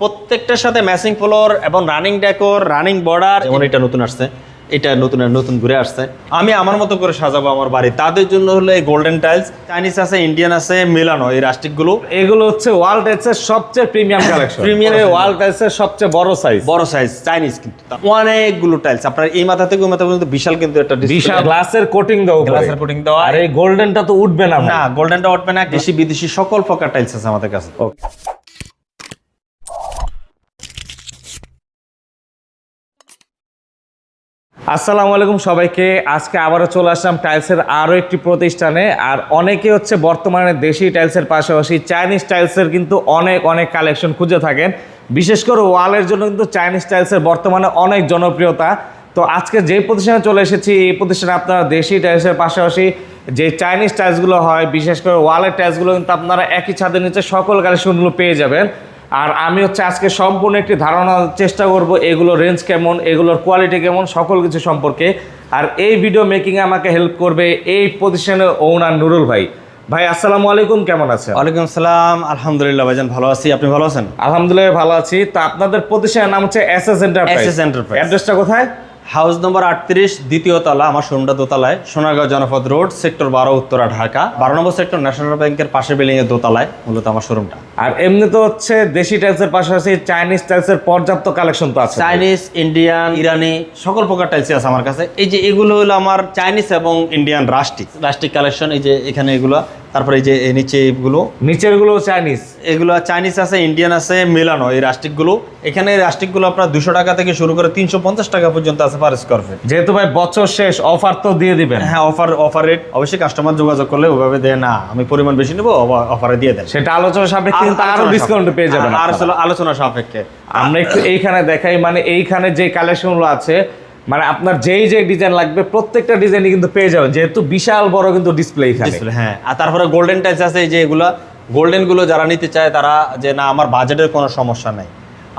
প্রত্যেকটার সাথে matching floor এবং রানিং ডেকোর রানিং বর্ডার যেমন এটা নতুন আসছে এটা নতুন নতুন ঘুরে আসছে। আমি আমার মতো করে সাজাবো আমার বাড়ি। তাদের জন্য হলো এই গোল্ডেন টাইলস চাইনিজ আছে ইন্ডিয়ান আছে মিলানো এই রাস্টিকগুলো এগুলো হচ্ছে ওয়াল টাইলসের সবচেয়ে প্রিমিয়াম কালেকশন Premium ওয়াল টাইলসের সবচেয়ে বড় সাইজ বড় সাইজ চাইনিজ কিন্তু। অনেকগুলো টাইলস আপনার এই মাথা থেকে ওই মাথা পর্যন্ত বিশাল কিন্তু একটা বিশাল গ্লাসের কোটিং দাও গ্লাসের কোটিং দেওয়া। আর এই গোল্ডেনটা তো উঠবে না। না গোল্ডেনটা উঠবে না দেশি বিদেশি সকল প্রকার টাইলস আছে আমাদের কাছে। আসসালামু আলাইকুম সবাইকে। আজকে আবারও চলে আসলাম টাইলসের আরও একটি প্রতিষ্ঠানে। আর অনেকে হচ্ছে বর্তমানে দেশি টাইলসের পাশাপাশি চাইনিজ টাইলসের কিন্তু অনেক অনেক কালেকশন খুঁজে থাকেন। বিশেষ করে ওয়ালের জন্য কিন্তু চাইনিজ টাইলসের বর্তমানে অনেক জনপ্রিয়তা। তো আজকে যে প্রতিষ্ঠানে চলে এসেছি, এই প্রতিষ্ঠানে আপনারা দেশি টাইলসের পাশাপাশি যে চাইনিজ টাইলসগুলো হয়, বিশেষ করে ওয়ালের টাইলসগুলো কিন্তু আপনারা একই ছাদের নিচে সকল কালেকশনগুলো পেয়ে যাবেন। আর আমি হচ্ছে আজকে সম্পূর্ণ একটি ধারণা চেষ্টা করব এগুলোর রেঞ্জ কেমন এগুলোর কোয়ালিটি কেমন সকল কিছু সম্পর্কে। আর এই ভিডিও মেকিংয়ে আমাকে হেল্প করবে এই প্রতিষ্ঠানের ওনার নুরুল ভাই। ভাই আসসালামু আলাইকুম কেমন আছেন? ওয়ালাইকুম আসসালাম আলহামদুলিল্লাহ ভাইজান ভালো আছি। আপনি ভালো আছেন? আলহামদুলিল্লাহ ভালো আছি। তো আপনাদের প্রতিষ্ঠানের নাম হচ্ছে S S Enterprise SS Enterprise। অ্যাড্রেসটা কোথায়? হাউস নম্বর আটত্রিশ দ্বিতীয় তলা আমার শোরুমটা দোতলায় সোনারগাঁও জনপদ রোড সেক্টর বারো উত্তরা ঢাকা। বারো নম্বর সেক্টর ন্যাশনাল ব্যাংকের পাশে বিল্ডিং এর দোতলায় মূলত আমার শোরুমটা আর এমনি তো হচ্ছে দেশি টাইলসের পাশাপাশি চাইনিজ টাইলসের পর্যাপ্ত কালেকশন তো আছে চাইনিজ ইন্ডিয়ান ইরানি সকল প্রকার টাইলস আছে আমার কাছে। এই যে এগুলো হলো আমার চাইনিজ এবং ইন্ডিয়ান রাস্টিক রাস্টিক কালেকশন এই যে এখানে এগুলো তারপরে এই যে এই নিচে এগুলো। নিচেরগুলো চাইনিজ এগুলো চাইনিজ আছে ইন্ডিয়ান আছে মেলানো এই রাস্টিকগুলো এখানে এই রাস্টিকগুলো আপনার দুশো টাকা থেকে শুরু করে তিনশো পঞ্চাশ টাকা পর্যন্ত আছে পার স্কোয়ার ফিট যেহেতু ভাই বছর শেষ অফার তো দিয়ে দিবেন। হ্যাঁ অফার অফার রেট অবশ্যই কাস্টমার যোগাযোগ করলে ওভাবে দেয় না। আমি পরিমাণ বেশি নেব অফারে দিয়ে দেন। সেটা আলোচনা সাপেক্ষে কিন্তু আরও ডিসকাউন্ট পেয়ে যাবেন আর আলোচনা সাপেক্ষে। আমরা একটু এইখানে দেখাই মানে এইখানে যে কালেকশনগুলো আছে মানে আপনার যেই যে ডিজাইন লাগবে প্রত্যেকটা ডিজাইনই কিন্তু পেয়ে যাবেন। যেহেতু বিশাল বড় কিন্তু ডিসপ্লে এখানে। হ্যাঁ। আর তারপরে গোল্ডেন টাইলস আছে এই যে এগুলা গোল্ডেনগুলো যারা নিতে চায় তারা যে না আমার বাজেটের কোনো সমস্যা নাই।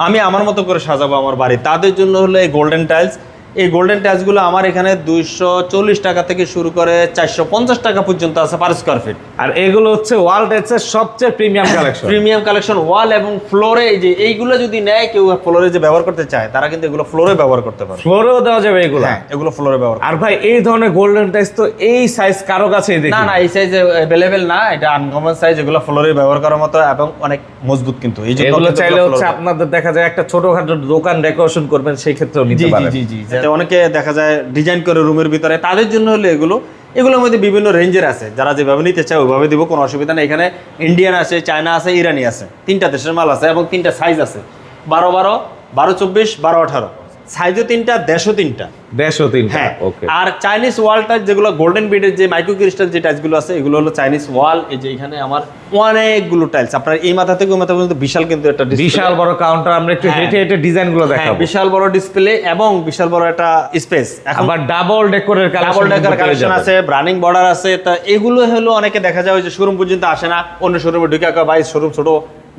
আমি আমার মতো করে সাজাবো আমার বাড়ি। তাদের জন্য হলো এই গোল্ডেন টাইলস এই গোল্ডেন টাইলসগুলো আমার এখানে দুইশো চল্লিশ টাকা থেকে শুরু করে চারশো পঞ্চাশ টাকা পর্যন্ত আছে পার স্কোয়ার ফিট আর এগুলো হচ্ছে ওয়াল টাইলসের সবচেয়ে premium collection premium collection wall এবং ফ্লোরে যে এইগুলো যদি নেয় কেউ ফ্লোরে যে ব্যবহার করতে চায় তারা কিন্তু এগুলো ফ্লোরে ব্যবহার করতে পারে। ফ্লোরেও দেওয়া যাবে এগুলো? হ্যাঁ এগুলো ফ্লোরে ব্যবহার আর ভাই এই ধরনের গোল্ডেন টাইলস তো এই সাইজ কারও কাছে না না। এই সাইজ অ্যাভেলেবেল না এটা আনকমন সাইজ এগুলো ফ্লোরে ব্যবহার করার মতো এবং অনেক মজবুত কিন্তু। এই যে এগুলো চাইলে হচ্ছে আপনাদের দেখা যায় একটা ছোটখাটো দোকান ডেকোরেশন করবেন সেই ক্ষেত্রেও জি নিতে জি পারেন। জি জি যাতে অনেকে দেখা যায় ডিজাইন করে রুমের ভিতরে। তাদের জন্য হলে এগুলো। এগুলোর মধ্যে বিভিন্ন রেঞ্জের আছে। যারা যেভাবে নিতে চায় ওইভাবে দিব, কোনো অসুবিধা নেই। এখানে ইন্ডিয়ান আছে চায়না আছে ইরানি আছে। তিনটা দেশের মাল আছে এবং তিনটা সাইজ আছে। বারো বারো বারো চব্বিশ, বারো আঠারো। সাইজও তিনটা দেশও তিনটা। দেড়শো তিন হ্যাঁ ওকে আর চাইনিজ ওয়াল যেগুলো গোল্ডেন বিডের যে মাইক্রো ক্রিস্টাল যে টাইলসগুলো আছে এগুলো হলো চাইনিজ ওয়াল এই যে এখানে আমার অনেকগুলো টাইলস আপনার এই মাথা থেকে ওই মাথা পর্যন্ত বিশাল কিন্তু একটা বিশাল বড় কাউন্টার আমরা একটু হ্যাঁ। হেঁটে হেঁটে ডিজাইনগুলো হ্যাঁ, দেখাবো। বিশাল বড় ডিসপ্লে এবং বিশাল বড় একটা স্পেস আবার ডাবল ডেকোরের ডাবল ডেকার কালেকশন আছে রানিং বর্ডার আছে তা এগুলো হলো অনেকে দেখা যায় যে শোরুম পর্যন্ত আসে না অন্য শোরুমে ঢুকে ভাই শোরুম ছোট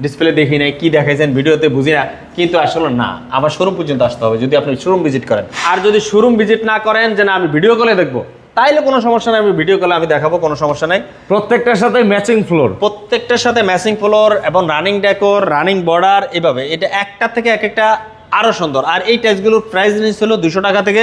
ডিসপ্লে দেখি নাই কি দেখাইছেন ভিডিওতে বুঝি না কিন্তু আসলে না আবার শোরুম পর্যন্ত আসতে হবে যদি আপনি শোরুম ভিজিট করেন। আর যদি শোরুম ভিজিট না করেন যে না আমি ভিডিও কলে দেখব তাইলে কোনো সমস্যা নাই আমি ভিডিও কলে আমি দেখাবো কোনো সমস্যা নাই। প্রত্যেকটার সাথে ম্যাচিং ফ্লোর প্রত্যেকটার সাথে ম্যাচিং ফ্লোর এবং রানিং ডেকোর রানিং বর্ডার এভাবে। এটা একটা থেকে এক একটা আরও সুন্দর। আর এই টাইলসগুলোর প্রাইস জিনিস হলো দুশো টাকা থেকে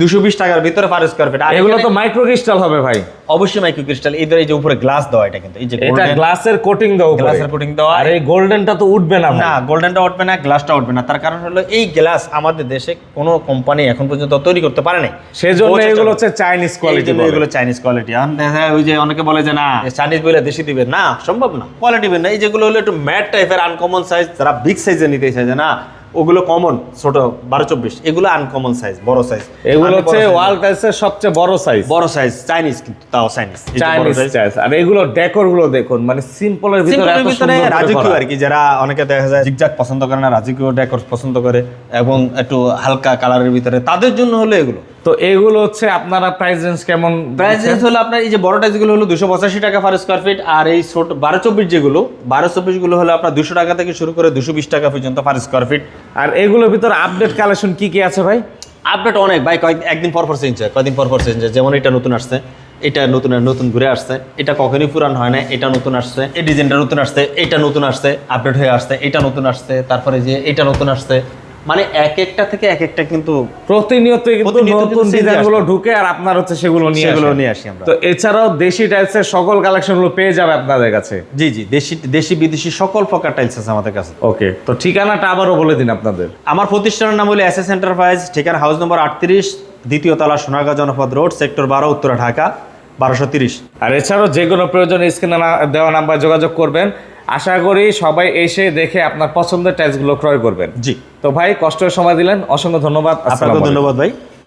দুশো বিশ টাকার ভিতরে পার স্কোয়ার ফিট এগুলো তো মাইক্রো ক্রিস্টাল হবে ভাই। অবশ্যই মাইক্রো ক্রিস্টাল এদের এই যে উপরে গ্লাস দেওয়া এটা কিন্তু। এই যে এটা গ্লাসের কোটিং দাও গ্লাসের কোটিং দেওয়া। আর এই গোল্ডেনটা তো উঠবে না না গোল্ডেনটা উঠবে না গ্লাসটা উঠবে না। তার কারণ হলো এই গ্লাস আমাদের দেশে কোনো কোম্পানি এখন পর্যন্ত তৈরি করতে পারে নাই। সেজন্য এগুলো হচ্ছে চাইনিজ কোয়ালিটি এগুলো চাইনিজ কোয়ালিটি এখন দেখা ওই যে অনেকে বলে যে না চাইনিজ বলে দেশি দিবে না সম্ভব না। কোয়ালিটি না। এই যেগুলো হলো একটু ম্যাট টাইপের আনকমন সাইজ যারা বিগ সাইজে নিতে যে না ওগুলো কমন ছোট বারো চব্বিশ। এগুলো আনকমন সাইজ বড় সাইজ এগুলো হচ্ছে ওয়ার্ল্ড টাইলসের সবচেয়ে বড় সাইজ বড় সাইজ চাইনিজ কিন্তু তাও চাইনিজ চাইনিজ আর এগুলো ডেকোরগুলো দেখুন মানে সিম্পলের ভিতরে এত সুন্দর রাজকীয় আর কি যারা অনেকে দেখা যায় জিগজাগ পছন্দ করে না রাজকীয় ডেকোর পছন্দ করে এবং একটু হালকা কালারের ভিতরে তাদের জন্য হলো এগুলো। তো এগুলো হচ্ছে আপনারা প্রাইস রেঞ্জ কেমন প্রাইস রেঞ্জ হলো আপনার এই যে বড় টাইজগুলো হলো দুশো পঁচাশি টাকা পার স্কোয়ার ফিট আর এই ছোট বারো চব্বিশ যেগুলো বারো চব্বিশগুলো হলো আপনার দুশো টাকা থেকে শুরু করে দুশো বিশ টাকা পর্যন্ত পার স্কোয়ার ফিট আর এগুলোর ভিতরে আপডেট কালেকশন কি কি আছে ভাই? আপডেট অনেক ভাই কয়েক একদিন পর পর চেঞ্জ হয় কয়েকদিন পর পর চেঞ্জ হয়। যেমন এটা নতুন আসছে এটা নতুন নতুন ঘুরে আসছে এটা কখনই পুরান হয় না এটা নতুন আসছে এই ডিজাইনটা নতুন আসছে এটা নতুন আসছে আপডেট হয়ে আসছে এটা নতুন আসছে তারপরে যে এটা নতুন আসছে মানে এক একটা থেকে এক একটা কিন্তু প্রতিনিয়ত কিন্তু নতুন ডিজাইনগুলো ঢুকে আর আপনার হচ্ছে সেগুলো নিয়ে সেগুলো নিয়ে আসি আমরা। তো এছাড়াও দেশি টাইলসের সকল কালেকশনগুলো পেয়ে যাবে আপনাদের কাছে? জি জি দেশি দেশি বিদেশি সকল প্রকার টাইলস আছে আমাদের কাছে। ওকে তো ঠিকানাটা আবারও বলে দিন আপনাদের। আমার প্রতিষ্ঠানের নাম হলো এস এস এন্টারপ্রাইজ ঠিকানা হাউস নম্বর আটত্রিশ দ্বিতীয় তলা সোনাগা জনপদ রোড সেক্টর বারো উত্তরা ঢাকা বারোশো তিরিশ। আর এছাড়াও যে কোনো প্রয়োজন স্ক্রিনে দেওয়া নাম্বার যোগাযোগ করবেন। আশা করি সবাই এসে দেখে আপনার পছন্দের টাইলসগুলো ক্রয় করবেন। জি। তো ভাই কষ্টের সময় দিলেন। অসংখ্য ধন্যবাদ। আপনাকে ধন্যবাদ ভাই।